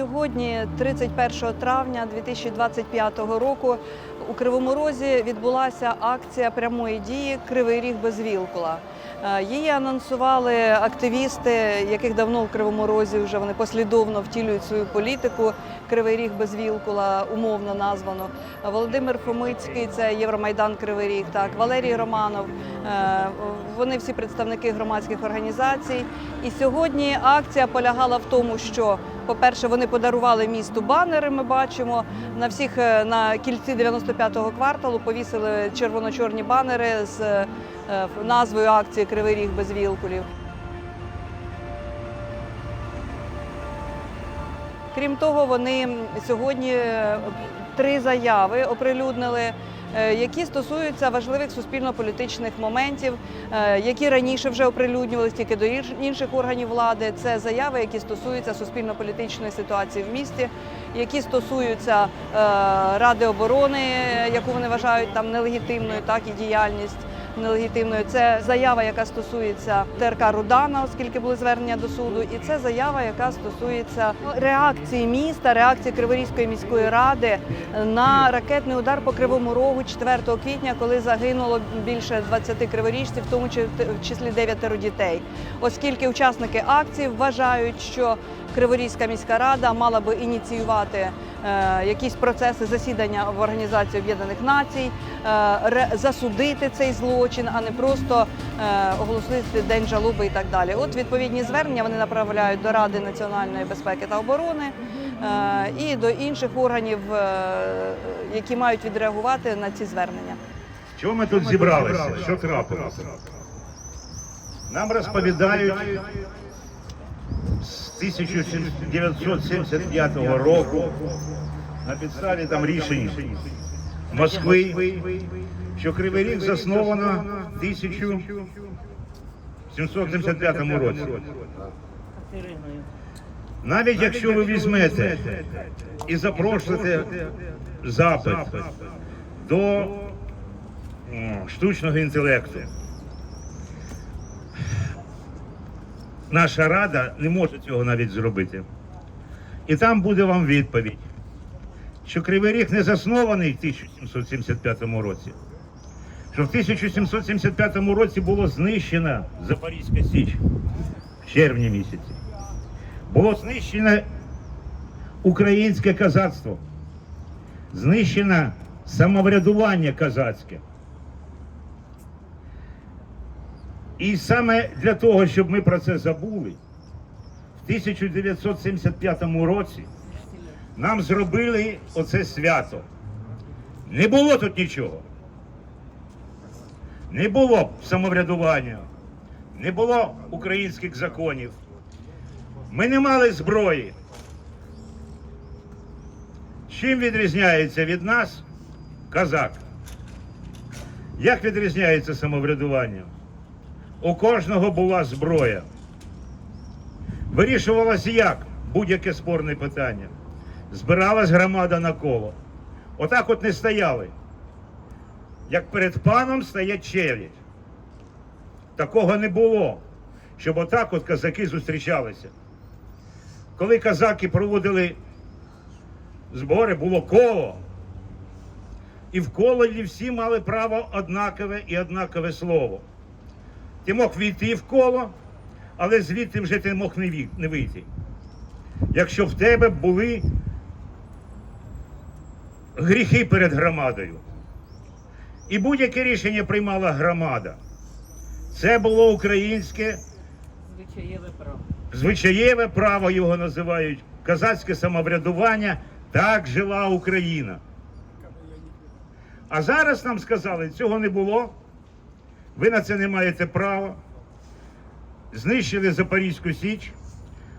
Сьогодні, 31 травня 2025 року, у Кривому Розі відбулася акція прямої дії Кривий Ріг без Вілкула. Е, Її анонсували активісти, яких давно в Кривому Розі вже вони послідовно втілюють свою політику. Кривий Ріг без Вілкула, умовно названо. Володимир Фомицький, це Євромайдан Кривий Ріг, так Валерій Романов. Е, Вони всі представники громадських організацій. І сьогодні акція полягала в тому, що, по-перше, вони подарували місту банери. Ми бачимо на всіх е, на кільці 95-го кварталу повісили червоно-чорні банери з е, назвою акції Кривий Ріг без вілкулів. Крім того, вони сьогодні е, три заяви оприлюднили, які стосуються важливих суспільно-політичних моментів, е, які раніше вже оприлюднювалися тільки до інших органів влади. Це заяви, які стосуються суспільно-політичної ситуації в місті, які стосуються е, Ради оборони, яку вони вважають там нелегітимною, так і діяльність. Нелегітимною це заява, яка стосується ТРК Рудана, оскільки були звернення до суду, і це заява, яка стосується реакції міста, реакції Криворізької міської ради на ракетний удар по Кривому Рогу 4 квітня, коли загинуло більше 20 криворіжців, в тому числі 9 дітей. Оскільки учасники акції вважають, що Криворізька міська рада мала би ініціювати якісь процеси засідання в Організації Об'єднаних Націй, е, засудити цей злочин, а не просто е, оголосити день жалоби і так далі. От відповідні звернення вони направляють до Ради національної безпеки та оборони е, і до інших органів, е, які мають відреагувати на ці звернення. Чого ми тут зібралися? Що трапилося? Нам розповідають 1975 року на підставі там рішень Москви, що Кривий Ріг засновано в 1775 році. Навіть якщо ви візьмете і запрошуєте запит до штучного інтелекту. Наша рада не може цього навіть зробити. І там буде вам відповідь, що Кривий Ріг не заснований в 1775 році, що в 1775 році було знищена Запорізька Січ в червні місяці. Було знищене українське козацтво, знищено самоврядування козацьке. І саме для того, щоб ми про це забули, в 1975 році нам зробили оце свято. Не було тут нічого. Не було самоврядування, не було українських законів. Ми не мали зброї. Чим відрізняється від нас козак? Як відрізняється самоврядування? У кожного була зброя. Вирішувалося як будь-яке спорне питання. Збиралась громада на коло. Отак от не стояли. Як перед паном стоять челядь. Такого не було, щоб отак от козаки зустрічалися. Коли козаки проводили збори, було коло. І в колі всі мали право однакове і однакове слово. Ти мог війти в коло, але звідти вже ти мог не вийти. Якщо в тебе були гріхи перед громадою. І будь-яке рішення приймала громада. Це було українське Звичаєве право. звичаєве право його називають, козацьке самоврядування. Так жила Україна. А зараз нам сказали, цього не було. Ви на це не маєте права. Знищили Запорізьку Січ,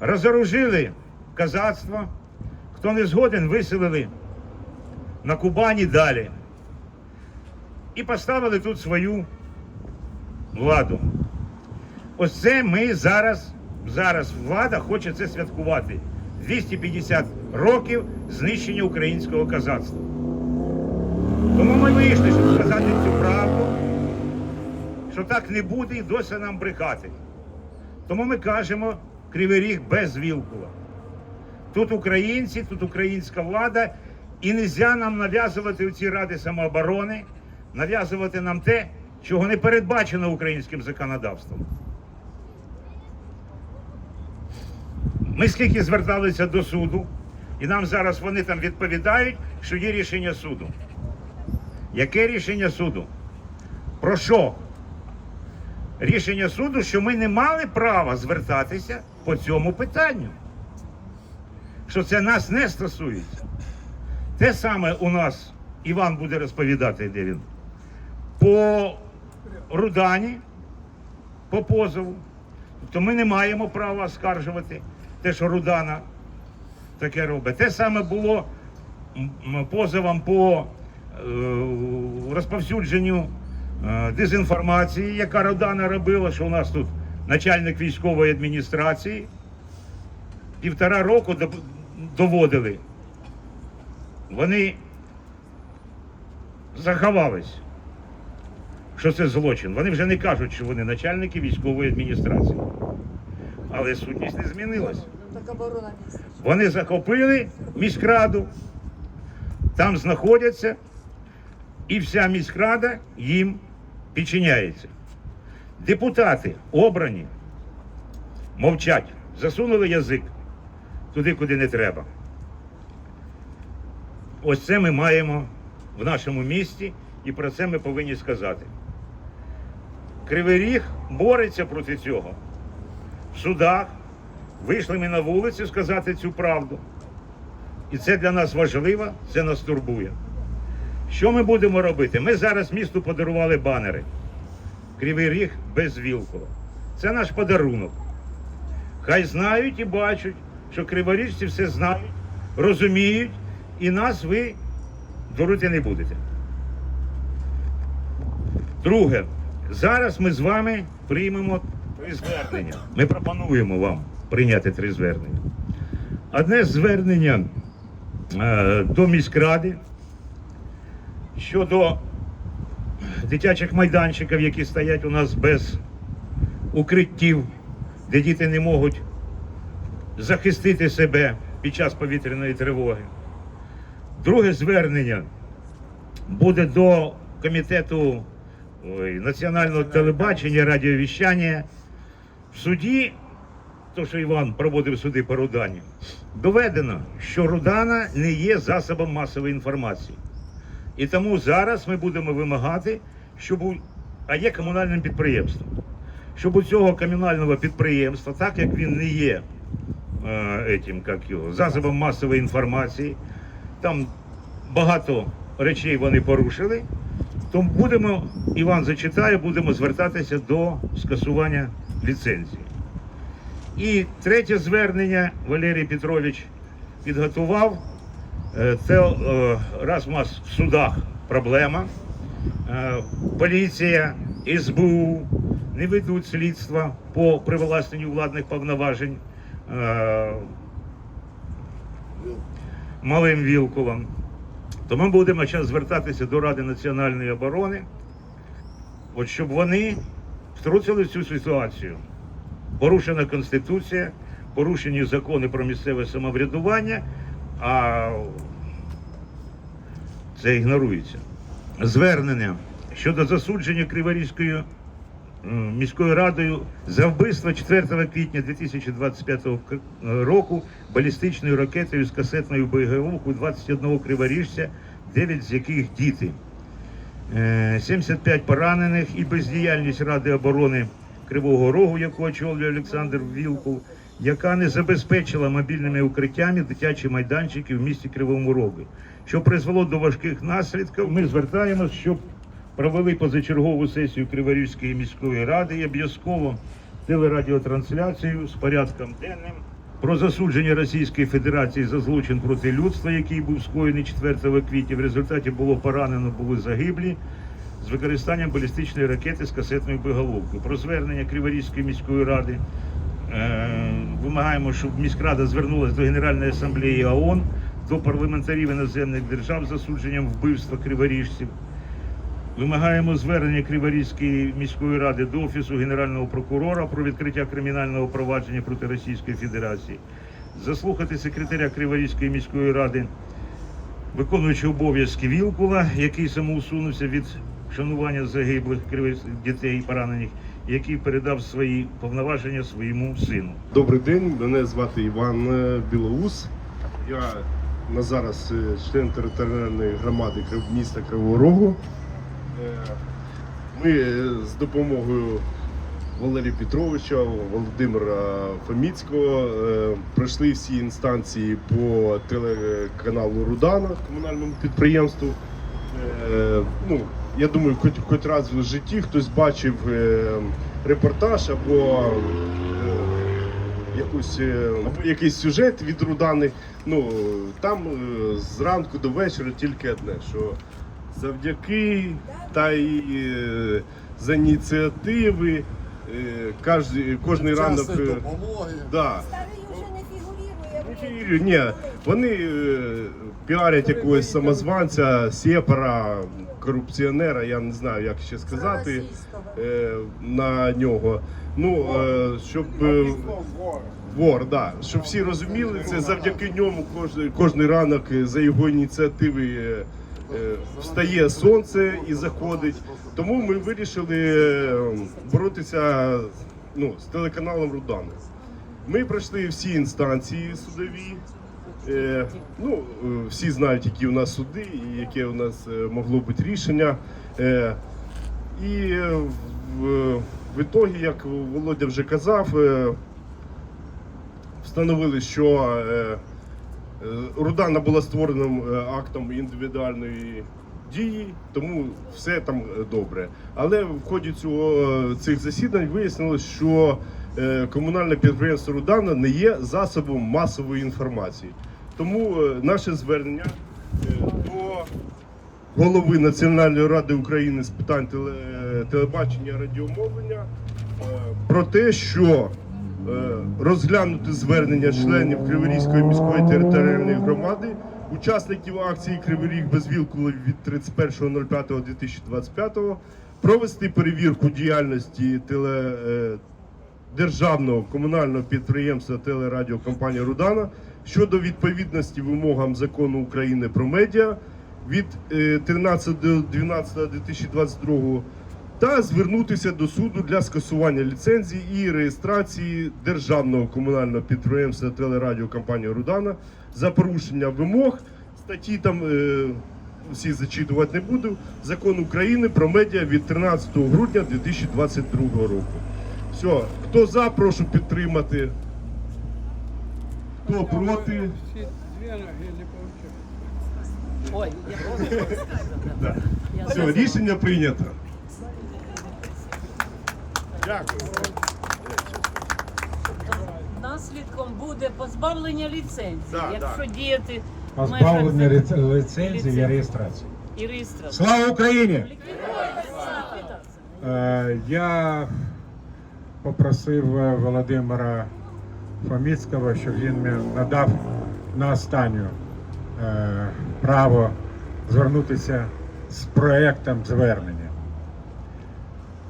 розоружили козацтво. Хто не згоден, виселили на Кубані далі. І поставили тут свою владу. Ось це ми зараз, зараз влада хоче це святкувати. 250 років знищення українського козацтва. Тому ми вийшли, щоб сказати цю правду, що так не буде і досі нам брехати. Тому ми кажемо Кривий Ріг без Вілкула. Тут українці, тут українська влада, і не можна нам нав'язувати у ці ради самооборони, нав'язувати нам те, чого не передбачено українським законодавством. Ми скільки зверталися до суду, і нам зараз вони там відповідають, що є рішення суду. Яке рішення суду? Про що? Рішення суду, що ми не мали права звертатися по цьому питанню. Що це нас не стосується. Те саме у нас Іван буде розповідати, де він. По Рудані, по позову. Тобто ми не маємо права оскаржувати те, що Рудана таке робить. Те саме було позовом по е, розповсюдженню дезінформації, яка Рудана робила, що у нас тут начальник військової адміністрації півтора року доводили. Вони заховались, що це злочин. Вони вже не кажуть, що вони начальники військової адміністрації. Але сутність не змінилась. Вони захопили міськраду, там знаходяться, і вся міськрада їм підчиняється. Депутати обрані, мовчать, засунули язик туди, куди не треба. Ось це ми маємо в нашому місті, і про це ми повинні сказати. Кривий Ріг бореться проти цього. В судах вийшли ми на вулицю сказати цю правду. І це для нас важливо, це нас турбує. Що ми будемо робити? Ми зараз місту подарували банери. Кривий Ріг без Вілкова. Це наш подарунок. Хай знають і бачать, що криворіжці все знають, розуміють, і нас ви дурити не будете. Друге, зараз ми з вами приймемо три звернення. Ми пропонуємо вам прийняти три звернення. Одне звернення е, до міськради щодо дитячих майданчиків, які стоять у нас без укриттів, де діти не можуть захистити себе під час повітряної тривоги. Друге звернення буде до комітету ой, національного телебачення, радіовіщання. В суді, то що Іван проводив суди по Рудані, доведено, що Рудана не є засобом масової інформації. І тому зараз ми будемо вимагати, щоб у... а є комунальним підприємством, щоб у цього комунального підприємства, так як він не є е, етім, як його, засобом масової інформації, там багато речей вони порушили, то будемо, Іван зачитає, будемо звертатися до скасування ліцензії. І третє звернення Валерій Петрович підготував. Е, Це е, раз у нас в судах проблема. Е, Поліція, СБУ не ведуть слідства по привласненню владних повноважень малим Вілкулом. То ми будемо зараз звертатися до Ради національної оборони, от щоб вони втрутили в цю ситуацію. Порушена Конституція, порушені закони про місцеве самоврядування, а це ігнорується. Звернення щодо засудження Криворізькою міською радою за вбивство 4 квітня 2025 року балістичною ракетою з касетною боєголовкою 21 криворіжця, 9 з яких діти. Е, 75 поранених і бездіяльність Ради оборони Кривого Рогу, яку очолює Олександр Вілкул, яка не забезпечила мобільними укриттями дитячі майданчики в місті Кривому Рогу, що призвело до важких наслідків. Ми звертаємось, щоб провели позачергову сесію Криворізької міської ради і обов'язково телерадіотрансляцію з порядком денним про засудження Російської Федерації за злочин проти людства, який був скоєний 4 квітня. В результаті було поранено, були загиблі з використанням балістичної ракети з касетною боєголовкою. Про звернення Криворізької міської ради вимагаємо, щоб міськрада звернулася до Генеральної асамблеї ООН, до парламентарів іноземних держав з засудженням вбивства криворіжців. Вимагаємо звернення Криворізької міської ради до Офісу Генерального прокурора про відкриття кримінального провадження проти Російської Федерації. заслухати секретаря Криворізької міської ради, виконуючи обов'язки Вілкула, який самоусунувся від шанування загиблих дітей і поранених, який передав свої повноваження своєму сину. Добрий день, мене звати Іван е, Білоус. Я на зараз е, член територіальної громади міста Кривого Рогу. Е, Ми з допомогою Валерія Петровича, Володимира Фоміцького пройшли всі інстанції по телеканалу Рудана, комунальному підприємству. Е, Ну, я думаю, хоч, хоч раз в житті хтось бачив е, репортаж або е, якусь, е, або якийсь сюжет від Рудани. Ну там е, зранку до вечора тільки одне, що завдяки та й е, за ініціативи е, кожний, кожний ранок. Е, допомоги. Да. Старий вже не фігурує. Ні, вони е, піарять якогось самозванця, сепара, корупціонера, я не знаю, як ще сказати е, на нього. Ну, е, щоб е, вор, да, щоб всі розуміли, це завдяки ньому кожен, кожний ранок за його ініціативи е, е, встає сонце і заходить. Тому ми вирішили е, боротися ну, з телеканалом Рудан. Ми пройшли всі інстанції судові. Е, ну, е, всі знають, які у нас суди і яке у нас е, могло бути рішення. Е, і е, в, в ітогі, як Володя вже казав, е, встановили, що е, Рудана була створеним актом індивідуальної дії, тому все там добре. Але в ході цього цих засідань вияснилось, що комунальне підприємство Рудана не є засобом масової інформації. Тому е, наше звернення е, до голови Національної ради України з питань теле, телебачення і радіомовлення е, про те, що е, розглянути звернення членів Криворізької міської територіальної громади, учасників акції Кривий Ріг без вілкули від 31.05.2025, провести перевірку діяльності теле, е, державного комунального підприємства телерадіокомпанія Рудана щодо відповідності вимогам закону України про медіа від е, 13 до 12.2022 та звернутися до суду для скасування ліцензії і реєстрації державного комунального підприємства телерадіокомпанія Рудана за порушення вимог статті там е, всі зачитувати не буду. Закон України про медіа від 13 грудня 2022 року. Все, хто за, прошу підтримати. Хто проти? Ой, я. Все, рішення прийнято. Дякую. Наслідком буде позбавлення ліцензії, якщо да. діяти Позбавлення ліцензії і реєстрації. і реєстрації. Слава Україні! Е, Я попросив е, Володимира Фоміцького, щоб він надав на останню е, право звернутися з проєктом звернення.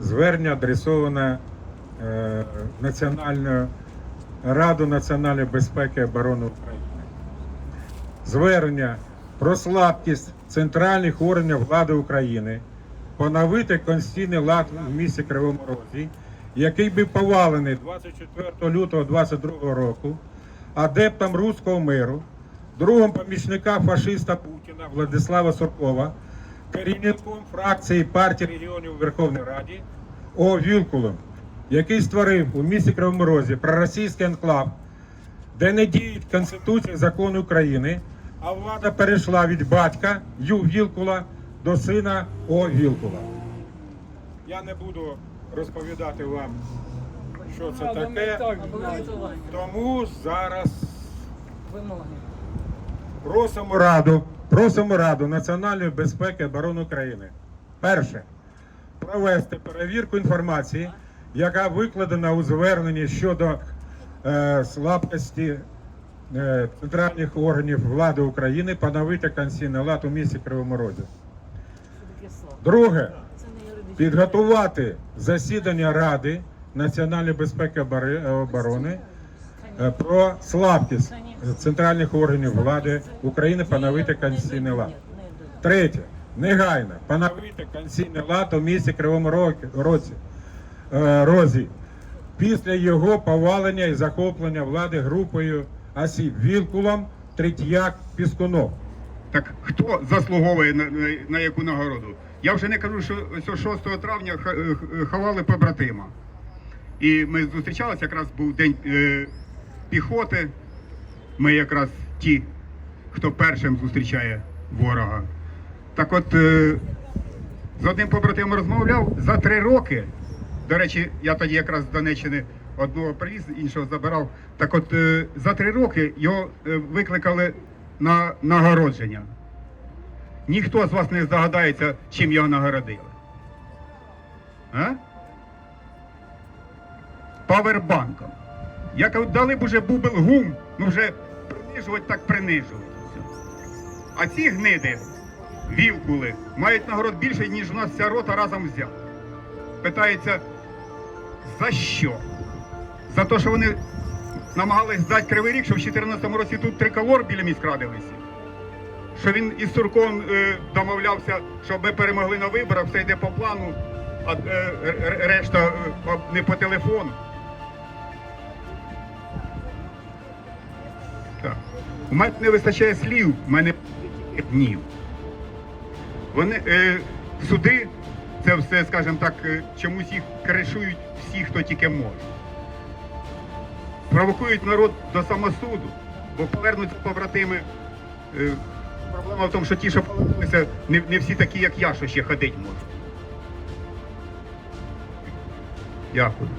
Звернення адресоване е, Національною Раду національної безпеки і оборони України. Звернення про слабкість центральних органів влади України поновити конституційний лад в місті Кривому Розі, який був повалений 24 лютого 22 року адептом руського миру, другом помічника фашиста Путіна Владислава Суркова, керівником фракції партії регіонів у Верховній Раді О. Вілкулом, який створив у місті Кривому проросійський анклав, де не діють Конституція закони України, а влада перейшла від батька Ю Вілкула до сина О. Вілкула. Я не буду розповідати вам, що це таке, тому зараз просимо раду, просимо раду національної безпеки і оборони України. Перше провести перевірку інформації, яка викладена у зверненні щодо е, слабкості е, центральних органів влади України, поновити конституційний лад у місті Кривому Розі. Друге. Підготувати засідання Ради національної безпеки і оборони е, про слабкість центральних органів влади України поновити конституційний лад. Третє. Негайно поновити конституційний лад у місті Кривому Році, е, Розі після його повалення і захоплення влади групою осіб Вілкулом, Третьяк, Піскунов. Так хто заслуговує на, на, на яку нагороду? Я вже не кажу, що 6 травня е, ховали побратима. І ми зустрічалися, якраз був день е, піхоти. Ми якраз ті, хто першим зустрічає ворога. Так от е, з одним побратимом розмовляв за три роки. До речі, я тоді якраз з Донеччини одного привіз, іншого забирав. Так от е, за три роки його е, викликали на нагородження. Ніхто з вас не здогадається, чим його нагородили. А? Павербанком. Я кажу, дали б уже бубел гум, ну вже принижувати так принижувати. А ці гниди, вілкули, мають нагород більше, ніж у нас вся рота разом взята. Питається, за що? За те, що вони намагались здати кривий рік, що в 2014 році тут триколор біля міськради висів. Що він із Сурком е, домовлявся, щоб ми перемогли на виборах, все йде по плану, а е, решта е, не по телефону. Так. У мене не вистачає слів, у мене днів. Вони е, суди, це все, скажімо так, чомусь їх кришують всі, хто тільки може. Провокують народ до самосуду, бо повернуться побратими. Е, проблема в тому, що ті, що повернулися, не, не всі такі, як я, що ще ходити можуть. Дякую.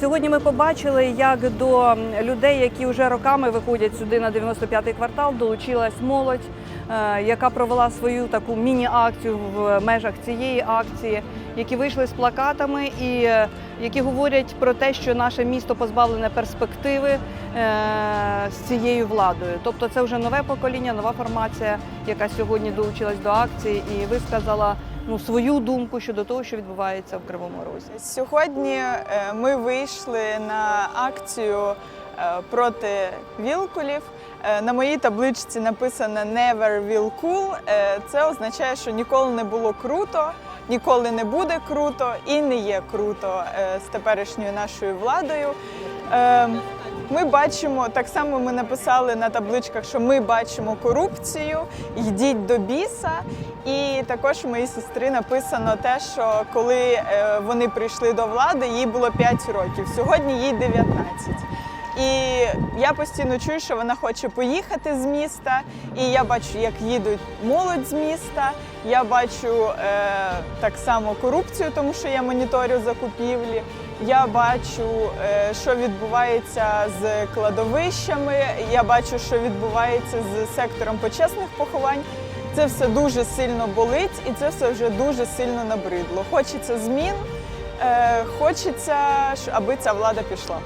Сьогодні ми побачили, як до людей, які вже роками виходять сюди на 95-й квартал, долучилась молодь, е, яка провела свою таку міні-акцію в межах цієї акції, які вийшли з плакатами і е, які говорять про те, що наше місто позбавлене перспективи е, з цією владою. Тобто, це вже нове покоління, нова формація, яка сьогодні долучилась до акції і висказала ну свою думку щодо того, що відбувається в Кривому Розі. Сьогодні е, ми вийшли на акцію е, проти вілкулів. Е, На моїй табличці написано Never will cool. Це означає, що ніколи не було круто, ніколи не буде круто і не є круто з теперішньою нашою владою. Ми бачимо, так само ми написали на табличках, що ми бачимо корупцію, йдіть до біса. І також у моїй сестри написано те, що коли е, вони прийшли до влади, їй було 5 років, сьогодні їй 19. І я постійно чую, що вона хоче поїхати з міста. І я бачу, як їдуть молодь з міста. Я бачу е, так само корупцію, тому що я моніторю закупівлі. Я бачу, е, що відбувається з кладовищами. Я бачу, що відбувається з сектором почесних поховань. Це все дуже сильно болить, і це все вже дуже сильно набридло. Хочеться змін, е, хочеться, аби ця влада пішла.